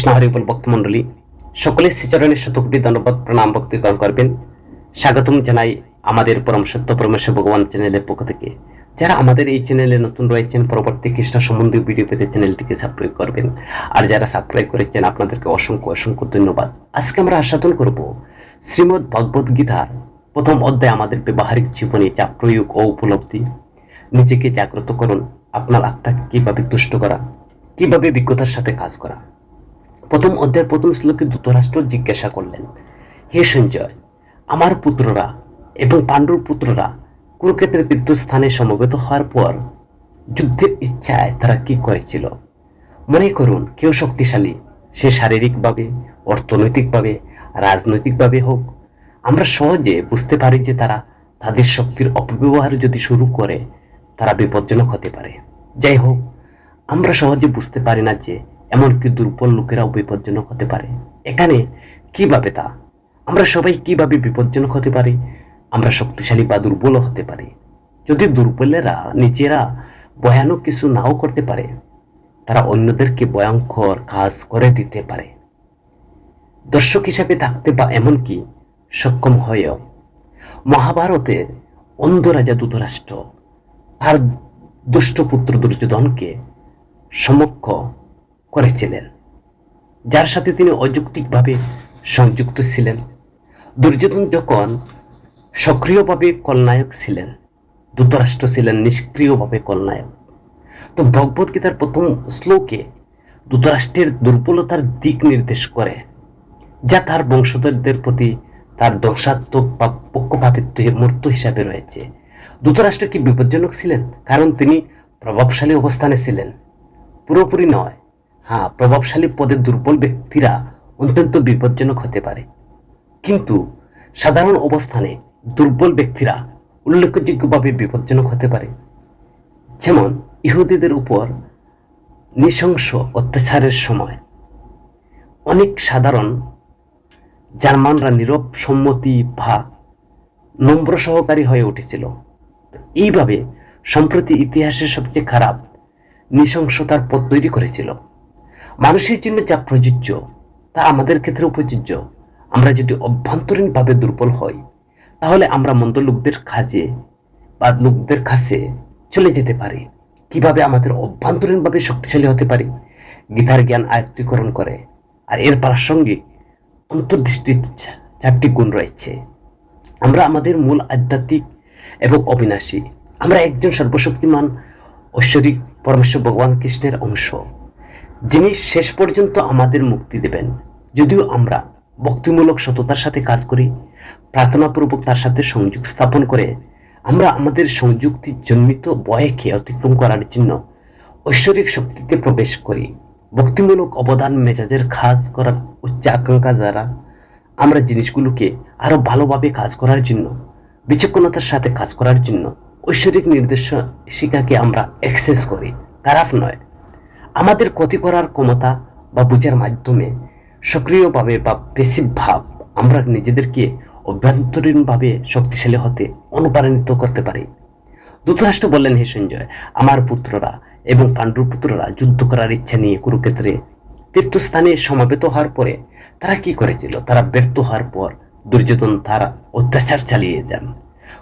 কৃষ্ণ হরিবল ভক্তমণ্ডলী সকলে শ্রীচরণের শতকোটি ধন্যবাদ, প্রণাম ভক্তি গ্রহণ করবেন। স্বাগতম জানাই আমাদের পরম সত্য পরমেশ্বর ভগবান চ্যানেলের পক্ষ থেকে। যারা আমাদের এই চ্যানেলে নতুন রয়েছেন, পরবর্তী কৃষ্ণ সম্বন্ধীয় ভিডিও পেতে চ্যানেলটিকে সাবস্ক্রাইব করবেন। আর যারা সাবস্ক্রাইব করেছেন, আপনাদেরকে অসংখ্য অসংখ্য ধন্যবাদ। আজকে আমরা আস্বাদন করব শ্রীমদ্ ভগবদ গীতার প্রথম অধ্যায় আমাদের ব্যবহারিক জীবনে যা প্রয়োগ ও উপলব্ধি। নিজেকে জাগ্রত করুন, আপনার আত্মাকে কীভাবে তুষ্ট করা, কীভাবে বিজ্ঞতার সাথে কাজ করা। প্রথম অধ্যায়ের প্রথম শ্লোকে ধৃতরাষ্ট্র জিজ্ঞাসা করলেন, হে সঞ্জয়, আমার পুত্ররা এবং পাণ্ডুর পুত্ররা কুরুক্ষেত্রের তীর্থস্থানে সমবেত হওয়ার পর যুদ্ধের ইচ্ছায় তারা কি করেছিল? মনে করুন, কেউ শক্তিশালী, সে শারীরিকভাবে, অর্থনৈতিকভাবে, রাজনৈতিকভাবে হোক, আমরা সহজে বুঝতে পারি যে তারা তাদের শক্তির অপব্যবহার যদি শুরু করে, তারা বিপজ্জনক হতে পারে। যাই হোক, আমরা সহজে বুঝতে পারি না যে এমনকি দুর্বল লোকেরাও বিপজ্জনক হতে পারে। এখানে কীভাবে তা? আমরা সবাই কীভাবে বিপজ্জনক হতে পারি? আমরা শক্তিশালী বা দুর্বল হতে পারি। যদি দুর্বলেরা নিজেরা ভয়ানক কিছু নাও করতে পারে, তারা অন্যদেরকে ভয়ঙ্কর কাজ করে দিতে পারে। দর্শক হিসাবে থাকতে বা এমনকি সক্ষম হয়েও মহাভারতের অন্ধ রাজা ধৃতরাষ্ট্র, তার দুষ্ট পুত্র দুর্যোধনকে সমক্ষ করেছিলেন। যার সাথে তিনি অযৌক্তিকভাবে সংযুক্ত ছিলেন। দুর্যোধন যখন সক্রিয়ভাবে কলনায়ক ছিলেন, ধৃতরাষ্ট্র ছিলেন নিষ্ক্রিয়ভাবে কলনায়ক তো ভগবদ্গীতার প্রথম শ্লোকে ধৃতরাষ্ট্রের দুর্বলতার দিক নির্দেশ করে, যা তার বংশধরদের প্রতি তার ধ্বংসাত্মক বা পক্ষপাতিত্বের মূর্ত হিসাবে রয়েছে। ধৃতরাষ্ট্র কি বিপজ্জনক ছিলেন? কারণ তিনি প্রভাবশালী অবস্থানে ছিলেন। পুরোপুরি নয়। হ্যাঁ প্রভাবশালী পদে দুর্বল ব্যক্তিরা অত্যন্ত বিপজ্জনক হতে পারে। কিন্তু সাধারণ অবস্থানে দুর্বল ব্যক্তিরা উল্লেখযোগ্যভাবে বিপজ্জনক হতে পারে। যেমন ইহুদিদের উপর নৃশংস অত্যাচারের সময়। অনেক সাধারণ জার্মানরা নীরব সম্মতি বা নম্র সহকারী হয়ে উঠেছিল। এইভাবে সম্প্রতি ইতিহাসের সবচেয়ে খারাপ নৃশংসতার পথ তৈরি করেছিল। মানুষের জন্য যা প্রযোজ্য, তা আমাদের ক্ষেত্রে প্রযোজ্য আমরা যদি অভ্যন্তরীণভাবে দুর্বল হই, তাহলে আমরা মন্দ লোকদের কাজে বা লোকদের কাছে চলে যেতে পারি। কীভাবে আমাদের অভ্যন্তরীণভাবে শক্তিশালী হতে পারি? গীতার জ্ঞান আয়ত্তীকরণ করে। আর এর প্রাসঙ্গিক অন্তর্দৃষ্টির চারটি গুণ রয়েছে। আমরা আমাদের মূল আধ্যাত্মিক এবং অবিনাশী। আমরা একজন সর্বশক্তিমান ঐশ্বরিক পরমেশ্বর ভগবান কৃষ্ণের অংশ। যিনি শেষ পর্যন্ত আমাদের মুক্তি দেবেন। যদিও আমরা ভক্তিমূলক সততার সাথে কাজ করি, প্রার্থনাপূর্বক তার সাথে সংযোগ স্থাপন করে, আমরা আমাদের সংযুক্তির জন্মিত বয়কে অতিক্রম করার জন্য ঐশ্বরিক শক্তিতে প্রবেশ করি। ভক্তিমূলক অবদান মেজাজের কাজ করার উচ্চ আকাঙ্ক্ষা দ্বারা আমরা জিনিসগুলোকে আরও ভালোভাবে কাজ করার জন্য, বিচক্ষণতার সাথে কাজ করার জন্য ঐশ্বরিক নির্দেশিকাকে আমরা অ্যাক্সেস করি। খারাপ নয়। আমাদের ক্ষতি করার ক্ষমতা বা বুঝার মাধ্যমে সক্রিয়ভাবে বা পেসিভ ভাব আমরা নিজেদেরকে অভ্যন্তরীণভাবে শক্তিশালী হতে অনুপ্রাণিত করতে পারি। ধৃতরাষ্ট্র বললেন হে সঞ্জয়, আমার পুত্ররা এবং পাণ্ডুর পুত্ররা যুদ্ধ করার ইচ্ছা নিয়ে কুরুক্ষেত্রে তীর্থস্থানে সমাবেত হওয়ার পরে তারা কি করেছিল? তারা ব্যর্থ হওয়ার পর দুর্যোধন তার অত্যাচার চালিয়ে যান।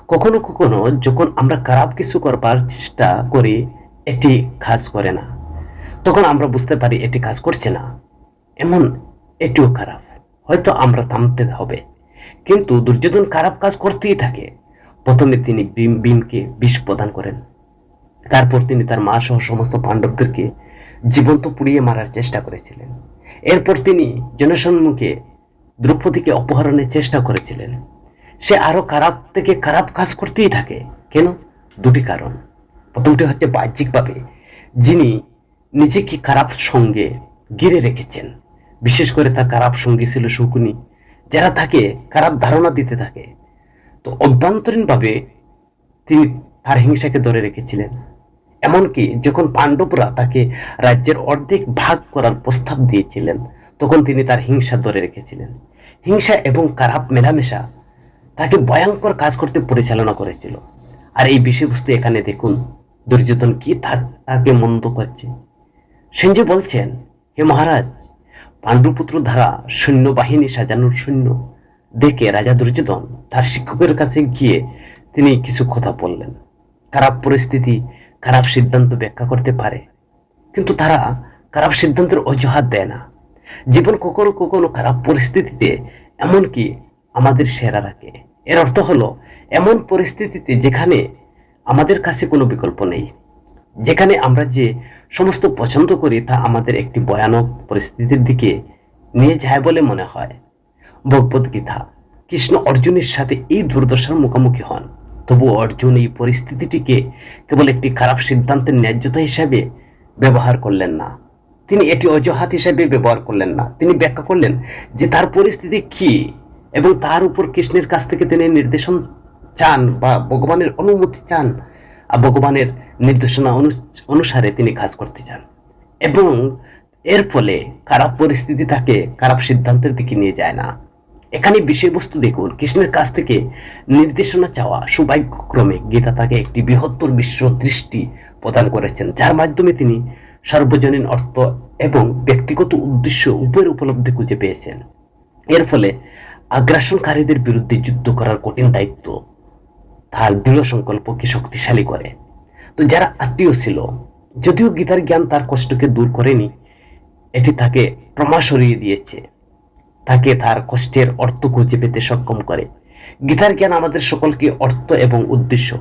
কখনো কখনো যখন আমরা খারাপ কিছু করবার চেষ্টা করি, এটি কাজ করে না। তখন আমরা বুঝতে পারি এটি কাজ করছে না। এমন, এটিও খারাপ। হয়তো আমরা থামতে হবে। কিন্তু দুর্যোধন খারাপ কাজ করতেই থাকে। প্রথমে তিনি ভীম, ভীমকে বিষ প্রদান করেন। তারপর তিনি তার মা সহ সমস্ত পাণ্ডবদেরকে জীবন্ত পুড়িয়ে মারার চেষ্টা করেছিলেন। এরপর তিনি জনসম্মুখে দ্রৌপদীকে অপহরণের চেষ্টা করেছিলেন। সে আরও খারাপ থেকে খারাপ কাজ করতেই থাকে। কেন? দুটি কারণ। প্রথমটি হচ্ছে বাহ্যিকভাবে, যিনি নিজেকে খারাপ সঙ্গে ঘিরে রেখেছেন। বিশেষ করে তার খারাপ সঙ্গী ছিল শকুনি, যারা তাকে খারাপ ধারণা দিতে থাকে। তো অভ্যন্তরীণভাবে তিনি তার হিংসাকে ধরে রেখেছিলেন। এমনকি যখন পাণ্ডবরা তাকে রাজ্যের অর্ধেক ভাগ করার প্রস্তাব দিয়েছিলেন, তখন তিনি তার হিংসা ধরে রেখেছিলেন। হিংসা এবং খারাপ মেলামেশা তাকে ভয়ঙ্কর কাজ করতে পরিচালনা করেছিল। আর এই বিষয়বস্তু এখানে দেখুন, দুর্যোধন কি তাকে মন্দ করছে। সঞ্জয় বলছেন, হে মহারাজ, পাণ্ডুপুত্র ধারা সৈন্যবাহিনী সাজানোর সৈন্য দেখে রাজা দুর্যোধন তার শিক্ষকের কাছে গিয়ে তিনি কিছু কথা বললেন। খারাপ পরিস্থিতি, খারাপ সিদ্ধান্ত ব্যাখ্যা করতে পারে, কিন্তু তারা খারাপ সিদ্ধান্তের অজুহাত দেয় না। জীবন কখনো কখনো খারাপ পরিস্থিতিতে, এমনকি আমাদের সেরা রাখে। এর অর্থ হলো, এমন পরিস্থিতিতে যেখানে আমাদের কাছে কোনো বিকল্প নেই। যেখানে আমরা যে সমস্ত পছন্দ করি তা আমাদের একটি ভয়ানক পরিস্থিতির দিকে নিয়ে যায় বলে মনে হয়। ভগবত গীতা, কৃষ্ণ অর্জুনের সাথে এই দুর্দশার মুখোমুখি হন। তবু অর্জুন এই পরিস্থিতিটিকে কেবল একটি খারাপ সিদ্ধান্তের ন্যায্যতা হিসাবে ব্যবহার করলেন না। তিনি এটি অজুহাত হিসাবে ব্যবহার করলেন না। তিনি ব্যাখ্যা করলেন যে তার পরিস্থিতি কি এবং তার উপর কৃষ্ণের কাছ থেকে তিনি নির্দেশন চান বা ভগবানের অনুমতি চান ভগবানের নির্দেশনা অনুসারে তিনি কাজ করতে চান এবং এর ফলে খারাপ পরিস্থিতি তাকে, খারাপ সিদ্ধান্তের দিকে নিয়ে যায় না। এখানে বিষয়বস্তু দেখুন, কৃষ্ণের কাছ থেকে নির্দেশনা চাওয়া সৌভাগ্যক্রমে গীতা তাকে একটি বৃহত্তর বিশ্ব দৃষ্টি প্রদান করেছেন, যার মাধ্যমে তিনি সার্বজনীন অর্থ এবং ব্যক্তিগত উদ্দেশ্য উভয়ের উপলব্ধি খুঁজে পেয়েছেন। এর ফলে আগ্রাসনকারীদের বিরুদ্ধে যুদ্ধ করার কঠিন দায়িত্ব তার দৃঢ় সংকল্পকে শক্তিশালী করে? তো যারা আত্মীয় ছিল, যদিও গীতার জ্ঞান তার কষ্টকে দূর করেনি, এটি তাকে প্রমা সরিয়ে দিয়েছে। তাকে তার কষ্টের অর্থ খুঁজে পেতে সক্ষম করে। গীতার জ্ঞান আমাদের সকলকে অর্থ এবং উদ্দেশ্য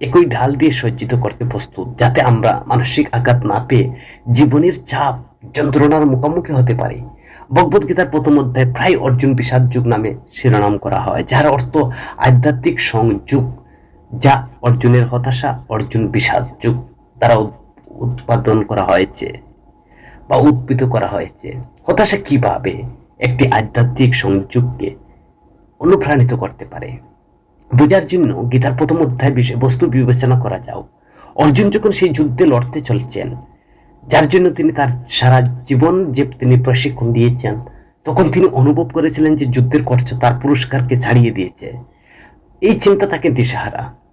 একই ঢাল দিয়ে সজ্জিত করতে প্রস্তুত, যাতে আমরা মানসিক আঘাত না পেয়ে জীবনের চাপ, যন্ত্রণার মুখোমুখি হতে পারি। ভগবদ গীতার প্রথম অধ্যায় প্রায় অর্জুন বিষাদ যুগ নামে শিরোনাম করা হয়, যার অর্থ আধ্যাত্মিক সংযুগ। যা অর্জুনের হতাশা, অর্জুন বিষাদ যুগ দ্বারা উৎ- উৎপাদন করা হয়েছে বা উদ্ভিদ করা হয়েছে। হতাশা কীভাবে একটি আধ্যাত্মিক সংযোগকে অনুপ্রাণিত করতে পারে? বোঝার জন্য গীতার প্রথম অধ্যায় বিষয়বস্তু বিবেচনা করা যাও। অর্জুন যখন সেই যুদ্ধে লড়তে চলছেন, যার জন্য তিনি তার সারা জীবন যে তিনি প্রশিক্ষণ দিয়েছেন, তখন তিনি অনুভব করেছিলেন যে যুদ্ধের খরচ তার পুরস্কারকে ছাড়িয়ে দিয়েছে। এই চিন্তা তাকে দিশাহারা।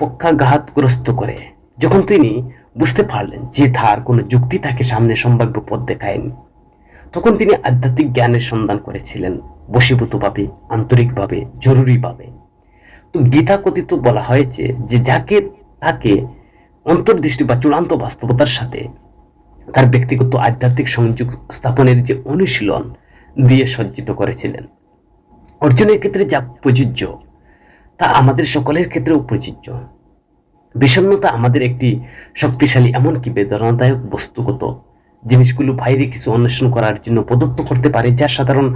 পক্ষাঘাতগ্রস্ত করে। যখন তিনি বুঝতে পারলেন যে তার কোনো যুক্তি তাকে সামনে সম্ভাব্য পথ দেখায়নি, তখন তিনি আধ্যাত্মিক জ্ঞানের সন্ধান করেছিলেন বশীভূতভাবে, আন্তরিকভাবে, জরুরিভাবে। তো গীতা কথিত বলা হয়েছে যে যাকে তাকে অন্তর্দৃষ্টি বা চূড়ান্ত বাস্তবতার সাথে তার ব্যক্তিগত আধ্যাত্মিক সংযোগ স্থাপনের যে অনুশীলন দিয়ে সজ্জিত করেছিলেন। অর্জুনের ক্ষেত্রে যা প্রযোজ্য তা আমাদের সকলের ক্ষেত্রেও প্রযোজ্য। বিষণ্নতা আমাদের একটি শক্তিশালী এমনকি বেদনাদায়ক বস্তুগত জিনিসগুলো বাইরে কিছু অন্বেষণ করার জন্য প্রদত্ত করতে পারে, যা সাধারণ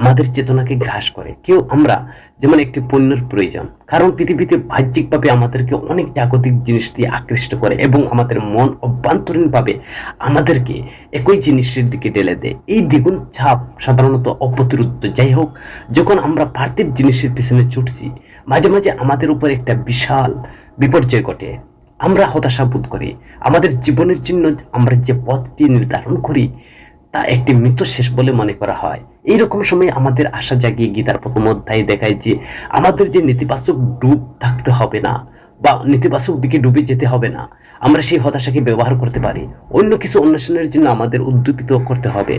আমাদের চেতনাকে গ্রাস করে। কেউ আমরা যেমন একটি পণ্যের প্রয়োজন, কারণ পৃথিবীতে বাহ্যিকভাবে আমাদেরকে অনেক জাগতিক জিনিস দিয়ে আকৃষ্ট করে এবং আমাদের মন অভ্যন্তরীণভাবে আমাদেরকে একই জিনিসের দিকে ঢেলে দেয়। এই দ্বিগুণ ছাপ সাধারণত অপ্রতিরোধ যাই হোক, যখন আমরা পার্থিব জিনিসের পিছনে ছুটছি, মাঝে মাঝে আমাদের উপর একটা বিশাল বিপর্যয় ঘটে। আমরা হতাশা বোধ করি। আমাদের জীবনের জন্য আমরা যে পথটি নির্ধারণ করি, তা একটি মৃত শেষ বলে মনে করা হয়। এইরকম সময় আমাদের আশা জাগিয়ে গীতার প্রথম অধ্যায়ে দেখায় যে, আমাদের যে নেতিবাচক ডুব থাকতে হবে না, বা নেতিবাচক দিকে ডুবে যেতে হবে না, আমরা সেই হতাশাকে ব্যবহার করতে পারি। অন্য কিছু অন্বেষণের জন্য আমাদের উদ্দীপিত করতে হবে।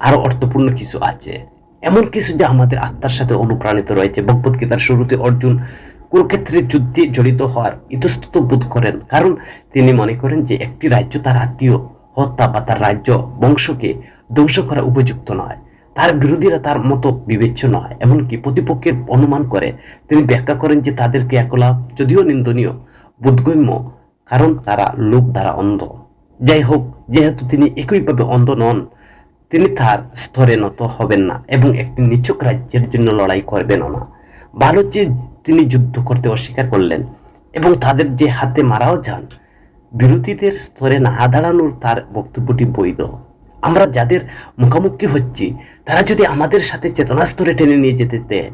আরও অর্থপূর্ণ কিছু আছে। এমন কিছু যা আমাদের আত্মার সাথে অনুপ্রাণিত রয়েছে। ভগবত গীতার শুরুতে অর্জুন কুরুক্ষেত্রের যুদ্ধে জড়িত হওয়ার ইতস্তত বোধ করেন। কারণ তিনি মনে করেন যে একটি রাজ্য তার আত্মীয়, হত্যা বা তার রাজ্য বংশকে ধ্বংস করা উপযুক্ত নয়। তার বিরোধীরা তার মতো বিবেচ্য নয়। এমনকি প্রতিপক্ষের অনুমান করে তিনি ব্যাখ্যা করেন যে তাদের ক্রিয়াকলাপ যদিও নিন্দনীয়, বোধগম্য, কারণ তারা লোক দ্বারা অন্ধ। যাই হোক, যেহেতু তিনি একইভাবে অন্ধ নন, তিনি তার স্তরে নত হবেন না এবং একটি নিচক রাজ্যের জন্য লড়াই করবেনও না। ভালো যে তিনি যুদ্ধ করতে অস্বীকার করলেন এবং তাদের যে হাতে মারাও যান, বিরোধীদের স্তরে না দাঁড়ানোর তার বক্তব্যটি বৈধ। আমরা যাদের মুখোমুখি হচ্ছি, তারা যদি আমাদের সাথে চেতনা স্তরে টেনে নিয়ে যেতে দেয়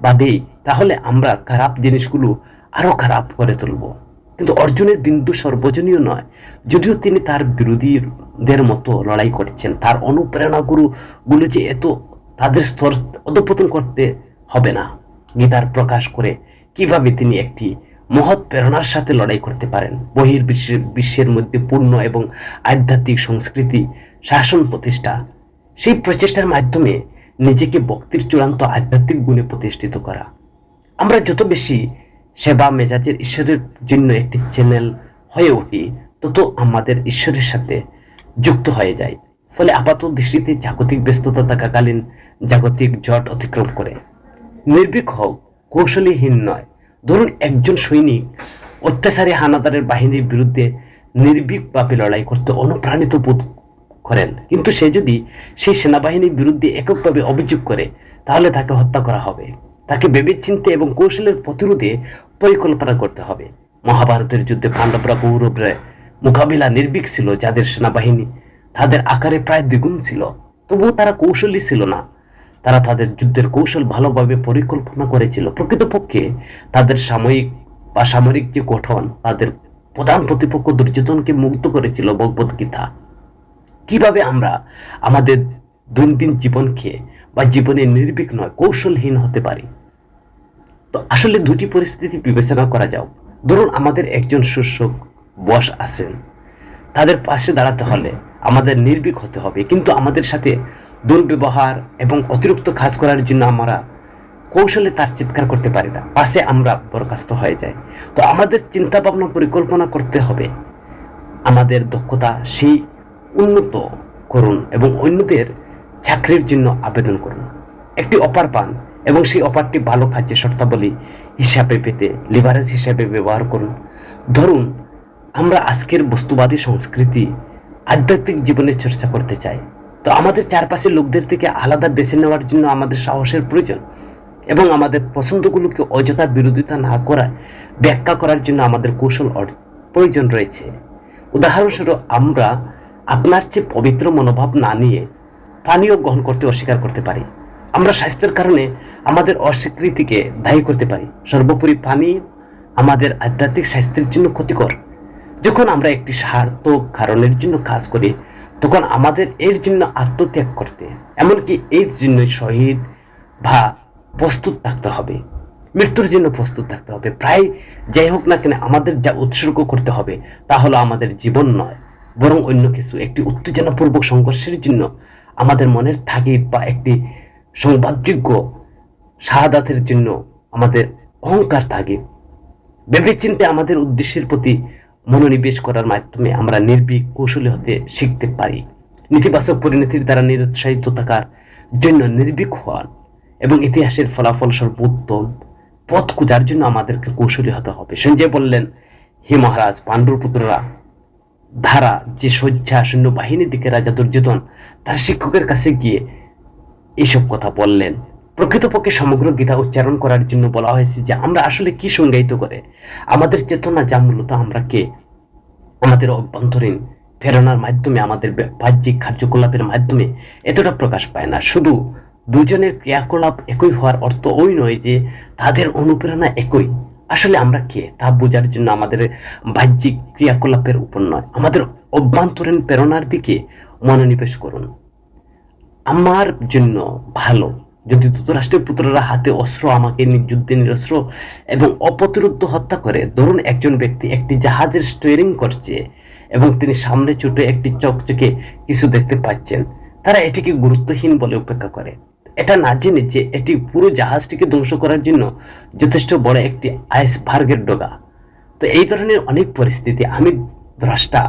বা দেই তাহলে আমরা খারাপ জিনিসগুলো আরও খারাপ করে তুলব। কিন্তু অর্জুনের বিন্দু সর্বজনীয় নয়। যদিও তিনি তার বিরোধীদের মতো লড়াই করছেন, তার অনুপ্রেরণাগুলো গুলো যে এত তাদের স্তর অধপতন করতে হবে না। গীতার প্রকাশ করে কীভাবে তিনি একটি মহৎ প্রেরণার সাথে লড়াই করতে পারেন। বহির বিশ্বের বিশ্বের মধ্যে পূর্ণ এবং আধ্যাত্মিক সংস্কৃতি, শাসন প্রতিষ্ঠা, সেই প্রচেষ্টার মাধ্যমে নিজেকে ভক্তির চূড়ান্ত আধ্যাত্মিক গুণে প্রতিষ্ঠিত করা। আমরা যত বেশি সেবা মেজাজের ঈশ্বরের জন্য একটি চ্যানেল হয়ে উঠি, তত আমাদের ঈশ্বরের সাথে যুক্ত হয়ে যায় ফলে আপাত দৃষ্টিতে জাগতিক ব্যস্ততা থাকাকালীন জাগতিক জট অতিক্রম করে। নির্ভীক হোক কৌশলীহীন নয়। ধরুন একজন সৈনিক অত্যাচারী হানাদারের বাহিনীর বিরুদ্ধে নির্ভীকভাবে লড়াই করতে অনুপ্রাণিত বোধ করেন। কিন্তু সে যদি সেই সেনাবাহিনীর বিরুদ্ধে এককভাবে অভিযোগ করে, তাহলে তাকে হত্যা করা হবে। তাকে বেবে ভেবেচিন্তে এবং কৌশলের প্রতিরোধে পরিকল্পনা করতে হবে। মহাভারতের যুদ্ধে পাণ্ডবরা কৌরবরা মোকাবিলা নির্ভীক ছিল, যাদের সেনাবাহিনী তাদের আকারে প্রায় দ্বিগুণ ছিল। তবুও তারা কৌশলী ছিল না। তারা তাদের যুদ্ধের কৌশল ভালোভাবে পরিকল্পনা করেছিল। প্রকৃতপক্ষে তাদের সাময়িক বা সামরিক যে গঠন, তাদের প্রধান প্রতিপক্ষ দুর্যোধনকে মুক্ত করেছিল ভগবত গীতা। কীভাবে আমরা আমাদের দৈনন্দিন জীবনকে বা জীবনে নির্ভীক নয় কৌশলহীন হতে পারি? তো আসলে দুটি পরিস্থিতি বিবেচনা করা যাও। ধরুন আমাদের একজন শস্যক বস আছেন। তাদের পাশে দাঁড়াতে হলে আমাদের নির্ভীক হতে হবে। কিন্তু আমাদের সাথে দুর্ব্যবহার এবং অতিরিক্ত কাজ করার জন্য আমরা কৌশলে তার চিৎকার করতে পারি না। পাশে আমরা বরখাস্ত হয়ে যাই। তো আমাদের চিন্তা ভাবনা পরিকল্পনা করতে হবে। আমাদের দক্ষতা সেই উন্নত করুন এবং অন্যদের চাকরির জন্য আবেদন করুন। একটি অপার পান এবং সেই অপারটি ভালো কাজে শর্তাবলী হিসাবে পেতে লিভারেজ হিসাবে ব্যবহার করুন। ধরুন, আমরা আজকের বস্তুবাদী সংস্কৃতি আধ্যাত্মিক জীবনের চর্চা করতে চাই। তো আমাদের চারপাশের লোকদের থেকে আলাদা বেছে নেওয়ার জন্য আমাদের সাহসের প্রয়োজন এবং আমাদের পছন্দগুলোকে অযথা বিরোধিতা না করায় ব্যাখ্যা করার জন্য আমাদের কৌশল প্রয়োজন রয়েছে। উদাহরণস্বরূপ আমরা আপনার চেয়ে পবিত্র মনোভাব না নিয়ে পানীয় গ্রহণ করতে অস্বীকার করতে পারি। আমরা স্বাস্থ্যের কারণে আমাদের অস্বীকৃতিকে দায়ী করতে পারি। সর্বোপরি পানি আমাদের আধ্যাত্মিক স্বাস্থ্যের জন্য ক্ষতিকর। যখন আমরা একটি সার্থক কারণের জন্য কাজ করি তখন আমাদের এর জন্য আত্মত্যাগ করতে, এমনকি এর জন্য শহীদ বা প্রস্তুত থাকতে হবে। মৃত্যুর জন্য প্রস্তুত থাকতে হবে। প্রায় যাই হোক না কেন, আমাদের যা উৎসর্গ করতে হবে তা হলো আমাদের জীবন নয়, বরং অন্য কিছু। একটি উত্তেজনাপূর্বক সংঘর্ষের জন্য আমাদের মনের তাগিদ বা একটি সংবাদযোগ্য শাহাদাতের জন্য আমাদের অহংকার তাগিদ। ভেবেচিন্তে আমাদের উদ্দেশ্যের প্রতি মনোনিবেশ করার মাধ্যমে আমরা নির্ভীক কৌশলী হতে শিখতে পারি। নেতিবাচক পরিণতির দ্বারা নিরুৎসাহিত থাকার জন্য নির্ভীক হওয়ান এবং ইতিহাসের ফলাফল সর্বোত্তম পথ খোঁজার জন্য আমাদেরকে কৌশলী হতে হবে। সঞ্জয় বললেন, হে মহারাজ পাণ্ডুর পুত্ররা ধারা যে শয্যা সৈন্য বাহিনীর দিকে রাজা দুর্যোধন, তার শিক্ষকের কাছে গিয়ে এইসব কথা বললেন। প্রকৃতপক্ষে সমগ্র গীতা উচ্চারণ করার জন্য বলা হয়েছে যে আমরা আসলে কি সংজ্ঞায়িত করে? আমাদের চেতনা যা মূলত আমরা কে? আমাদের অভ্যন্তরীণ প্রেরণার মাধ্যমে, আমাদের বাহ্যিক কার্যকলাপের মাধ্যমে এতটা প্রকাশ পায় না। শুধু দুজনের ক্রিয়াকলাপ একই হওয়ার অর্থ ওই নয় যে তাদের অনুপ্রেরণা একই। আসলে আমরা কে? তা বোঝার জন্য আমাদের বাহ্যিক ক্রিয়াকলাপের উপর নয়। আমাদের অভ্যন্তরীণ প্রেরণার দিকে মনোনিবেশ করুন। আমার জন্য ভালো যদি যুক্তরাষ্ট্রের পুত্ররা হাতে অস্ত্র, আমাকে যুদ্ধে নিরস্ত্র এবং অপ্রতিরোধ হত্যা করে, ধরুন একজন ব্যক্তি একটি জাহাজের স্টিয়ারিং করছে এবং তিনি সামনে ছোট একটি চকচকে কিছু দেখতে পাচ্ছেন, তারা এটিকে গুরুত্বহীন বলে উপেক্ষা করে। এটা না জেনে যে এটি পুরো জাহাজটিকে ধ্বংস করার জন্য যথেষ্ট বড় একটি আইসবার্গের ডগা। তো এই ধরনের অনেক পরিস্থিতি আমি দ্রষ্টা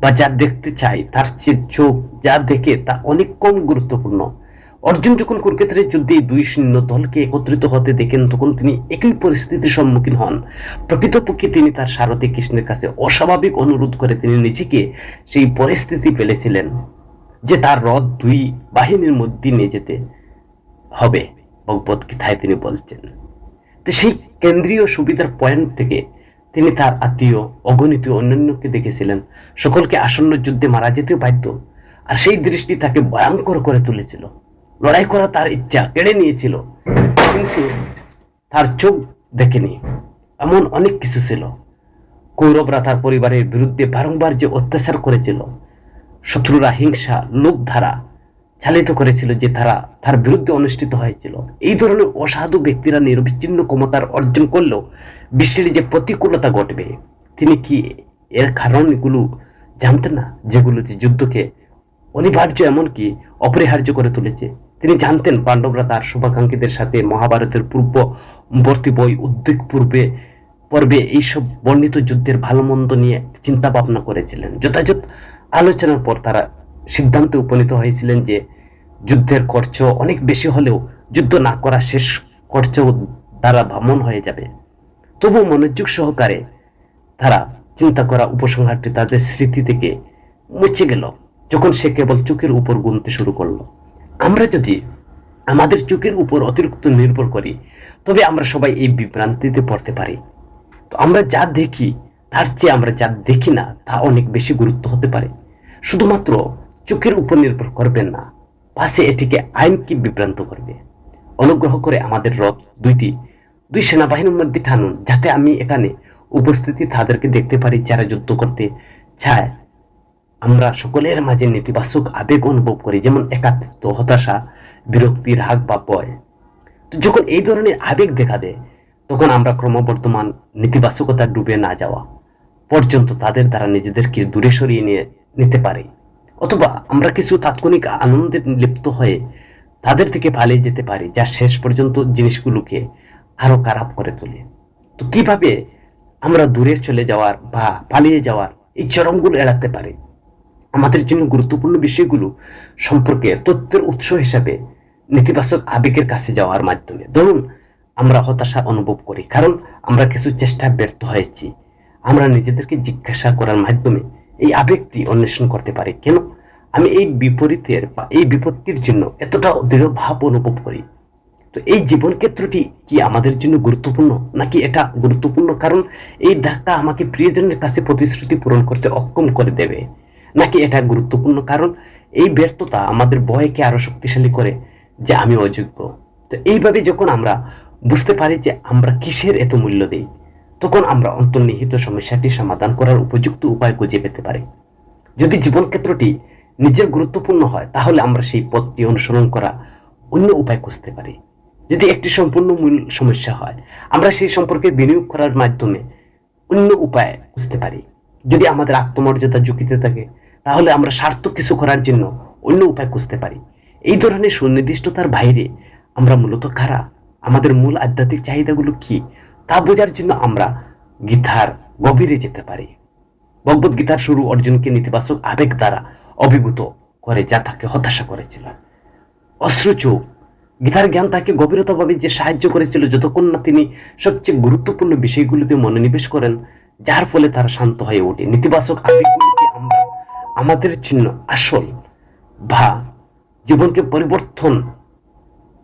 বা যা দেখতে চাই, তার চেয়ে চোখ যা দেখে তা অনেক কম গুরুত্বপূর্ণ। অর্জুন যখন কুরুক্ষেত্রের যুদ্ধে দুই সৈন্য দলকে একত্রিত হতে দেখেন, তখন তিনি একই পরিস্থিতির সম্মুখীন হন। প্রকৃতপক্ষে তিনি তার সারথী কৃষ্ণের কাছে অস্বাভাবিক অনুরোধ করে তিনি নিজেকে সেই পরিস্থিতি ফেলেছিলেন যে তার রথ দুই বাহিনীর মধ্যে নিয়ে যেতে হবে, ভগবত গীতায় তিনি বলছেন। তো সেই কেন্দ্রীয় সুবিধার পয়েন্ট থেকে তিনি তার আত্মীয়, অগণিত অন্যান্যকে দেখেছিলেন। সকলকে আসন্ন যুদ্ধে মারা যেতে বাধ্য, আর সেই দৃষ্টি তাকে ভয়ঙ্কর করে তুলেছিল। লড়াই করা তার ইচ্ছা, কেড়ে নিয়েছিল। কিন্তু তার চোখ দেখেনি। এমন অনেক কিছু ছিল। কৌরবরা তার পরিবারের বিরুদ্ধে বারংবার যে অত্যাচার করেছিল, শত্রুরা হিংসা লোকধারা চালিত করেছিল যে তারা তার বিরুদ্ধে অনুষ্ঠিত হয়েছিল। এই ধরনের অসাধু ব্যক্তিরা নিরবিচ্ছিন্ন ক্ষমতার অর্জন করলেও বিশ্বের যে প্রতিকূলতা ঘটবে, তিনি কি এর কারণগুলো জানতেন না? যেগুলো যে যুদ্ধকে অনিবার্য এমনকি অপরিহার্য করে তুলেছে? তিনি জানতেন পাণ্ডবরা তার শুভাকাঙ্ক্ষীদের সাথে মহাভারতের পূর্ববর্তী বই উদ্যোগ পূর্বে, পর্বে এইসব বর্ণিত যুদ্ধের ভালো মন্দ নিয়ে চিন্তা ভাবনা করেছিলেন। যথাযথ আলোচনার পর তারা সিদ্ধান্তে উপনীত হয়েছিলেন যে যুদ্ধের খরচ অনেক বেশি হলেও যুদ্ধ না করা শেষ খরচ দ্বারা ভ্রমণ হয়ে যাবে। তবু মনোযোগ সহকারে তারা চিন্তা করা উপসংহারটি তাদের স্মৃতি থেকে মুছে গেল, যখন সে কেবল চোখের উপর গুনতে শুরু করল। আমরা যদি আমাদের চোখের উপর অতিরিক্ত নির্ভর করি, তবে আমরা সবাই এই বিভ্রান্তিতে পড়তে পারি। তো আমরা যা দেখি, তার চেয়ে আমরা যা দেখি না, তা অনেক বেশি গুরুত্ব হতে পারে। শুধুমাত্র চোখের উপর নির্ভর করবেন না, পাশে এটিকে আইনকে বিভ্রান্ত করবে? অনুগ্রহ করে আমাদের রথ দুইটি, দুই সেনাবাহিনীর মধ্যে টানুন, যাতে আমি এখানে উপস্থিতি তাদেরকে দেখতে পারি, যারা যুদ্ধ করতে চায়। আমরা সকলের মাঝে নেতিবাচক আবেগ অনুভব করি, যেমন একাত্ম হতাশা, বিরক্তি, রাগ বা ভয়। তো যখন এই ধরনের আবেগ দেখা দেয়, তখন আমরা ক্রমবর্ধমান নেতিবাচকতা ডুবে না যাওয়া পর্যন্ত তাদের দ্বারা নিজেদেরকে দূরে সরিয়ে নিয়ে নিতে পারি। অথবা আমরা কিছু তাৎক্ষণিক আনন্দে লিপ্ত হয়ে তাদের থেকে পালিয়ে যেতে পারি, যা শেষ পর্যন্ত জিনিসগুলোকে আরও খারাপ করে তোলে। তো কীভাবে আমরা দূরে চলে যাওয়ার বা পালিয়ে যাওয়ার এই চরমগুলো এড়াতে পারি? আমাদের জন্য গুরুত্বপূর্ণ বিষয়গুলো সম্পর্কে তথ্যের উৎস হিসাবে নেতিবাচক আবেগের কাছে যাওয়ার মাধ্যমে। ধরুন, আমরা হতাশা অনুভব করি, কারণ আমরা কিছু চেষ্টা ব্যর্থ হয়েছি। আমরা নিজেদেরকে জিজ্ঞাসা করার মাধ্যমে এই আবেগটি অন্বেষণ করতে পারি। কেন? আমি এই বিপরীতের বা এই বিপত্তির জন্য এতটা দৃঢ় ভাব অনুভব করি। তো এই জীবন ক্ষেত্রটি কি আমাদের জন্য গুরুত্বপূর্ণ, নাকি এটা গুরুত্বপূর্ণ কারণ এই ধাক্কা আমাকে প্রিয়জনের কাছে প্রতিশ্রুতি পূরণ করতে অক্ষম করে দেবে? নাকি এটা গুরুত্বপূর্ণ? কারণ এই ব্যর্থতা আমাদের ভয়কে আরও শক্তিশালী করে, যে আমি অযোগ্য। তো এইভাবে যখন আমরা বুঝতে পারি যে আমরা কিসের এত মূল্য দেই, তখন আমরা অন্তর্নিহিত সমস্যাটি সমাধান করার উপযুক্ত উপায় খুঁজে পেতে পারি। যদি জীবন ক্ষেত্রটি নিজের গুরুত্বপূর্ণ হয়, তাহলে আমরা সেই পথটি অনুসরণ করা অন্য উপায় খুঁজতে পারি। যদি একটি সম্পূর্ণ মূল সমস্যা হয়, আমরা সেই সম্পর্কে বিনিয়োগ করার মাধ্যমে অন্য উপায় খুঁজতে পারি। যদি আমাদের আত্মমর্যাদা ঝুঁকিতে থাকে, তাহলে আমরা সার্থক কিছু করার জন্য অন্য উপায় খুঁজতে পারি। এই ধরনের সুনির্দিষ্টতার বাইরে আমরা মূলত কারা? আমাদের মূল আধ্যাত্মিক চাহিদাগুলো কি? তা বোঝার জন্য আমরা গীতার গভীরে যেতে পারি। ভগবত গীতার শুরু অর্জুনকে নেতিবাচক আবেগ দ্বারা অভিভূত করে যা তাকে হতাশা করেছিল। অশ্রুচোখ গীতার জ্ঞান তাকে গভীরতাভাবে যে সাহায্য করেছিল, যতক্ষণ না তিনি সবচেয়ে গুরুত্বপূর্ণ বিষয়গুলিতে মনোনিবেশ করেন যার ফলে তারা শান্ত হয়ে ওঠে। নেতিবাচক আবেগগুলিকে আমরা, আমাদের চিহ্ন, আসল বা জীবনকে পরিবর্তন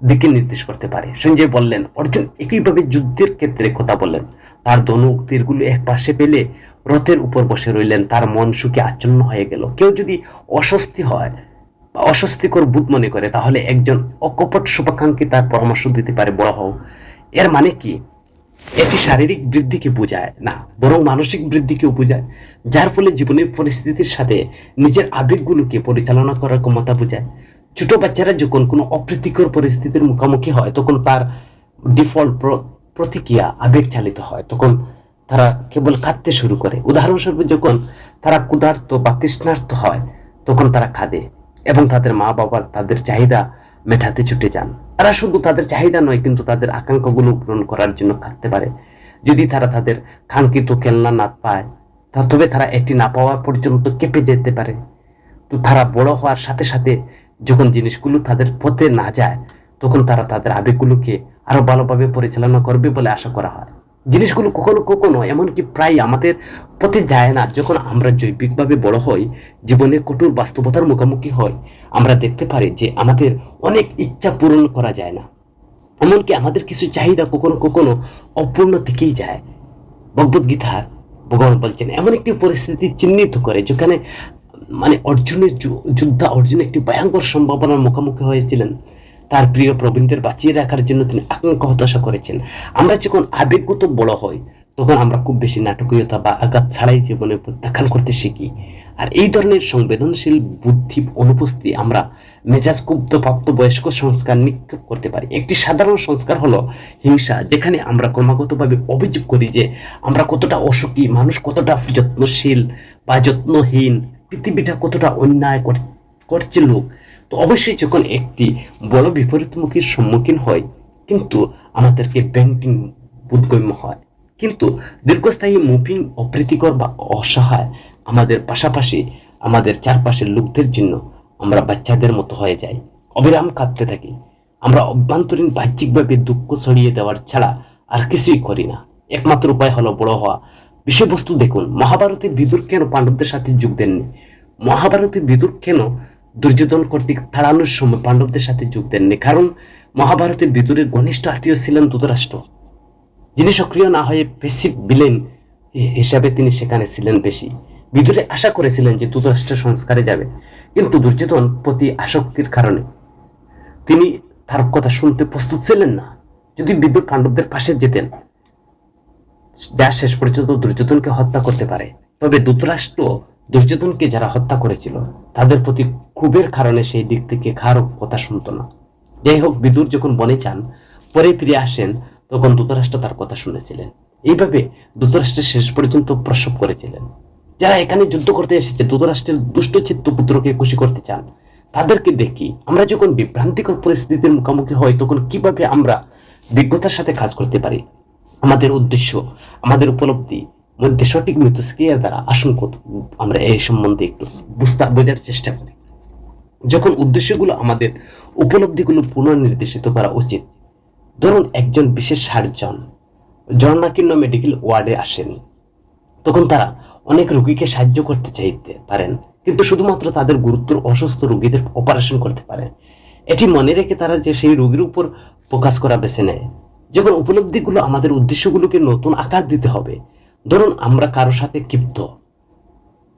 দিকে নির্দেশ করতে পারে। সঞ্জয় বললেন, অর্জুন একইভাবে যুদ্ধের ক্ষেত্রে কথা বললেন। তার ধনুক তীরগুলো এক পাশে পেলে রথের উপর বসে রইলেন। তার মন সুখে আচ্ছন্ন হয়ে গেল। কেউ যদি অস্বস্তি হয় বা অস্বস্তিকর বোধ মনে করে, তাহলে একজন অকপট শুভাকাঙ্ক্ষী তার পরামর্শ দিতে পারে, বড় হও। এর মানে কি? এটি শারীরিক বৃদ্ধিকে বোঝায় না, বরং মানসিক বৃদ্ধিকেও বোঝায়, যার ফলে জীবনের পরিস্থিতির সাথে নিজের আবেগগুলোকে পরিচালনা করার ক্ষমতা বোঝায়। ছোট বাচ্চারা যখন কোনো অপ্রীতিকর পরিস্থিতির মুখোমুখি হয়, তখন তার ডিফল্ট প্রতিক্রিয়া আবেগ চালিত হয়। তখন তারা কেবল কাঁদতে শুরু করে। উদাহরণস্বরূপ যখন তারা ক্ষুধার্ত বা তৃষ্ণার্ত হয়, তখন তারা খাদে এবং তাদের মা বাবার তাদের চাহিদা মেটাতে ছুটে যান। তারা শুধু তাদের চাহিদা নয়, কিন্তু তাদের আকাঙ্ক্ষাগুলো পূরণ করার জন্য খাটতে পারে। যদি তারা তাদের কাঙ্ক্ষিত খেলনা না পায়, তা তবে তারা এটি না পাওয়া পর্যন্ত কেঁপে যেতে পারে। তো তারা বড় হওয়ার সাথে সাথে যখন জিনিসগুলো তাদের পথে না যায়, তখন তারা তাদের আবেগগুলোকে আরও ভালোভাবে পরিচালনা করবে বলে আশা করা হয়। জিনিসগুলো কখনো কখনো এমনকি প্রায় আমাদের পথে যায় না। যখন আমরা জৈবিকভাবে বড় হই জীবনের কঠোর বাস্তবতার মুখোমুখি হই, আমরা দেখতে পারি যে আমাদের অনেক ইচ্ছা পূরণ করা যায় না। এমনকি আমাদের কিছু চাহিদা কখনো কখনো অপূর্ণ থেকেই যায়। ভগবত গীতার ভগবান বলছেন, এমন একটি পরিস্থিতি চিহ্নিত করে যেখানে মানে অর্জুনের যোদ্ধা অর্জুন একটি ভয়ঙ্কর সম্ভাবনার মুখোমুখি হয়েছিলেন। তার প্রিয় প্রবীণদের বাঁচিয়ে রাখার জন্য তিনি আকাঙ্ক্ষা হতাশা করেছেন। আমরা যখন আবেগগত বড় হই তখন আমরা খুব বেশি নাটকীয়তা বা আঘাত ছাড়াই জীবনে প্রত্যাখ্যান করতে শিখি। আর এই ধরনের সংবেদনশীল বুদ্ধি অনুপস্থিতি আমরা মেজাজ প্রাপ্ত বয়স্ক সংস্কার নিক্ষেপ করতে পারি। একটি সাধারণ সংস্কার হলো হিংসা, যেখানে আমরা ক্রমাগতভাবে অভিযোগ করি যে আমরা কতটা অসুখী, মানুষ কতটা যত্নশীল বা যত্নহীন, পৃথিবীটা কতটা অন্যায় করছে লোক। তো অবশ্যই যখন একটি বড় বিপরীতমুখীর সম্মুখীন হয়, কিন্তু আমাদেরকে ব্যাংকিং বোধগম্য হয়। কিন্তু দীর্ঘস্থায়ী মুভিং অপ্রীতিকর বা অসহায় আমাদের পাশাপাশি আমাদের চারপাশের লোকদের জন্য আমরা বাচ্চাদের মতো হয়ে যাই, অবিরাম কাঁদতে থাকি। আমরা অভ্যন্তরীণ বাহ্যিকভাবে দুঃখ ছড়িয়ে দেওয়ার ছাড়া আর কিছুই করি না। একমাত্র উপায় হলো বড় হওয়া। বিষয়বস্তু দেখুন, মহাভারতের বিদুর কেন পাণ্ডবদের সাথে যোগ দেননি? মহাভারতের বিদুর কেন দুর্যোধন কর্তৃক তাড়ানোর সময় পাণ্ডবদের সাথে যোগ দেননি কারণ মহাভারতের বিদুরের ঘনিষ্ঠ আত্মীয় ছিলেন ধৃতরাষ্ট্র। যিনি সক্রিয় না হয়ে পেসিভ বিলেন হিসাবে তিনি সেখানে ছিলেন বেশি। বিদুরে আশা করেছিলেন যে ধৃতরাষ্ট্রের সংস্কারে যাবে। কিন্তু দুর্যোধন প্রতি আসক্তির কারণে তিনি তার কথা শুনতে প্রস্তুত ছিলেন না। যদি বিদুর পাণ্ডবদের পাশে যেতেন, যা শেষ পর্যন্ত দুর্যোধনকে হত্যা করতে পারে। তবে ধৃতরাষ্ট্র দুর্যোধনকে যারা হত্যা করেছিল, তাদের প্রতি ক্ষোভের কারণে সেই দিক থেকে কারও কথা শুনতো না। যাই হোক, বিদুর যখন বনে যান, পরে ফিরে আসেন, তখন ধৃতরাষ্ট্র তার কথা শুনেছিলেন। এইভাবে ধৃতরাষ্ট্রের শেষ পর্যন্ত প্রসব করেছিলেন। যারা এখানে যুদ্ধ করতে এসেছে, ধৃতরাষ্ট্রের দুষ্ট চিত্ত পুত্রকে খুশি করতে চান, তাদেরকে দেখি আমরা যখন বিভ্রান্তিকর পরিস্থিতির মুখোমুখি হই, তখন কীভাবে আমরা বিজ্ঞতার সাথে কাজ করতে পারি? আমাদের উদ্দেশ্য, আমাদের উপলব্ধি মধ্যে সঠিক মিথস্ক্রিয়ার দ্বারা আসুন কত- আমরা এই সম্বন্ধে একটু বুঝতে বোঝার চেষ্টা করি। যখন উদ্দেশ্যগুলো আমাদের উপলব্ধিগুলো পুনর্নির্দেশিত করা উচিত, ধরুন একজন বিশেষ সার্জন জননাকীর্ণ মেডিকেল ওয়ার্ডে আসেন। তখন তারা অনেক রোগীকে সাহায্য করতে চাইতে পারেন, কিন্তু শুধুমাত্র তাদের গুরুত্বর অসুস্থ রোগীদের অপারেশন করতে পারেন। এটি মনে রেখে তারা যে সেই রোগীর উপর ফোকাস করা বেছে নেয়। যখন উপলব্ধিগুলো আমাদের উদ্দেশ্যগুলোকে নতুন আকার দিতে হবে ধরুন আমরা কারও সাথে ক্ষিপ্ত,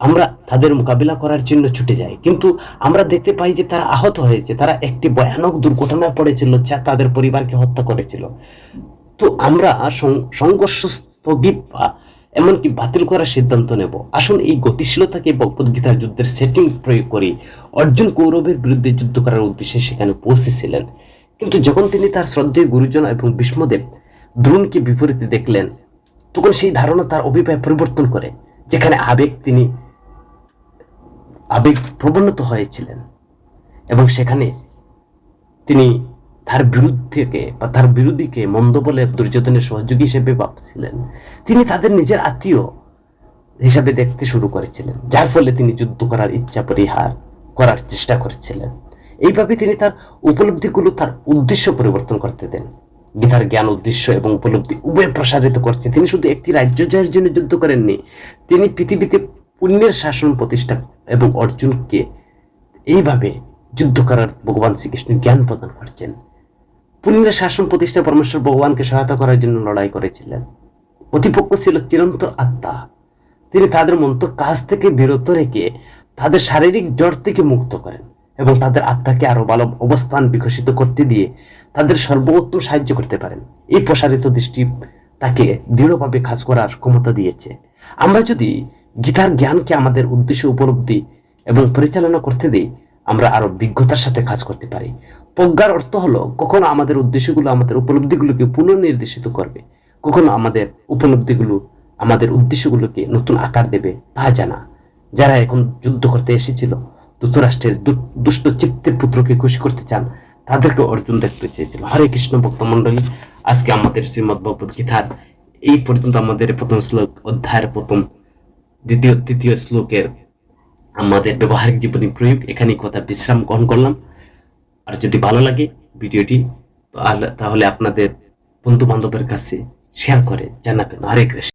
আমরা তাদের মোকাবিলা করার জন্য ছুটে যাই, কিন্তু আমরা দেখতে পাই যে তারা আহত হয়েছে, তারা একটি ভয়ানক দুর্ঘটনায় পড়েছিল যা তাদের পরিবারকে হত্যা করেছিল। তো আমরা সংঘর্ষ স্থগিত বা এমনকি বাতিল করার সিদ্ধান্ত নেব। আসুন এই গতিশীলতাকে ভগবদ্গীতার যুদ্ধের সেটিং প্রয়োগ করি। অর্জুন কৌরবের বিরুদ্ধে যুদ্ধ করার উদ্দেশ্যে সেখানে পৌঁছেছিলেন। কিন্তু যখন তিনি তার শ্রদ্ধেয় গুরুজন এবং ভীষ্মদেব দ্রোণকে বিপরীতে দেখলেন তখন সেই ধারণা তার অভিপ্রায় পরিবর্তন করে, যেখানে আবেগ তিনি, আবেগ প্রবণত হয়েছিলেন। এবং সেখানে তিনি তার বিরুদ্ধেকে বা তার বিরোধীকে মন্দ বলে দুর্যোধনের সহযোগী হিসেবে ভাবছিলেন। তিনি তাদের নিজের আত্মীয় হিসাবে দেখতে শুরু করেছিলেন, যার ফলে তিনি যুদ্ধ করার ইচ্ছা পরিহার করার চেষ্টা করেছিলেন। এইভাবে তিনি তার উপলব্ধিগুলো তার উদ্দেশ্য পরিবর্তন করতে দেন। গীতার জ্ঞান, উদ্দেশ্য এবং উপলব্ধি উভয় প্রসারিত করছে। তিনি শুধু একটি রাজ্য জয়ের জন্য যুদ্ধ করেননি, তিনি পৃথিবীতে পুণ্যের শাসন প্রতিষ্ঠা এবং অর্জুনকে এইভাবে যুদ্ধ করার ভগবান শ্রীকৃষ্ণ জ্ঞান প্রদান করছেন। পুণ্যের শাসন প্রতিষ্ঠা পরমেশ্বর ভগবানকে সহায়তা করার জন্য লড়াই করেছিলেন। প্রতিপক্ষ ছিল চিরন্তর আত্মা। তিনি তাদের মন্ত কাজ থেকে বিরত রেখে তাদের শারীরিক জ্বর থেকে মুক্ত করেন এবং তাদের আত্মাকে আরও ভালো অবস্থান বিকশিত করতে দিয়ে তাদের সর্বোত্তম সাহায্য করতে পারেন। এই প্রসারিত দৃষ্টি তাকে দৃঢ়ভাবে কাজ করার ক্ষমতা দিয়েছে। আমরা যদি গীতার জ্ঞানকে আমাদের উদ্দেশ্য উপলব্ধি এবং পরিচালনা করতে দিই, আমরা আরও বিজ্ঞতার সাথে কাজ করতে পারি। প্রজ্ঞার অর্থ হলো কখনো আমাদের উদ্দেশ্যগুলো আমাদের উপলব্ধিগুলোকে পুনর্নির্দেশিত করবে। কখনো আমাদের উপলব্ধিগুলো আমাদের উদ্দেশ্যগুলোকে নতুন আকার দেবে, তা জানা। যারা এখন যুদ্ধ করতে এসেছিল যুক্তরাষ্ট্রের দুষ্ট চিত্তের পুত্রকে খুশি করতে চান তাদেরকে অর্জুন দেখতে চেয়েছিল। হরে কৃষ্ণ ভক্ত মন্ডলী আজকে আমাদের শ্রীমদ ভগবত গীতার এই পর্যন্ত আমাদের প্রথম শ্লোক, অধ্যায়ের প্রথম, দ্বিতীয়, তৃতীয় শ্লোকের আমাদের ব্যবহারিক জীবনী প্রয়োগ এখানে কথা বিশ্রাম গ্রহণ করলাম। আর যদি ভালো লাগে ভিডিওটি, তাহলে আপনাদের বন্ধু বান্ধবের কাছে শেয়ার করে জানাবেন। হরে কৃষ্ণ।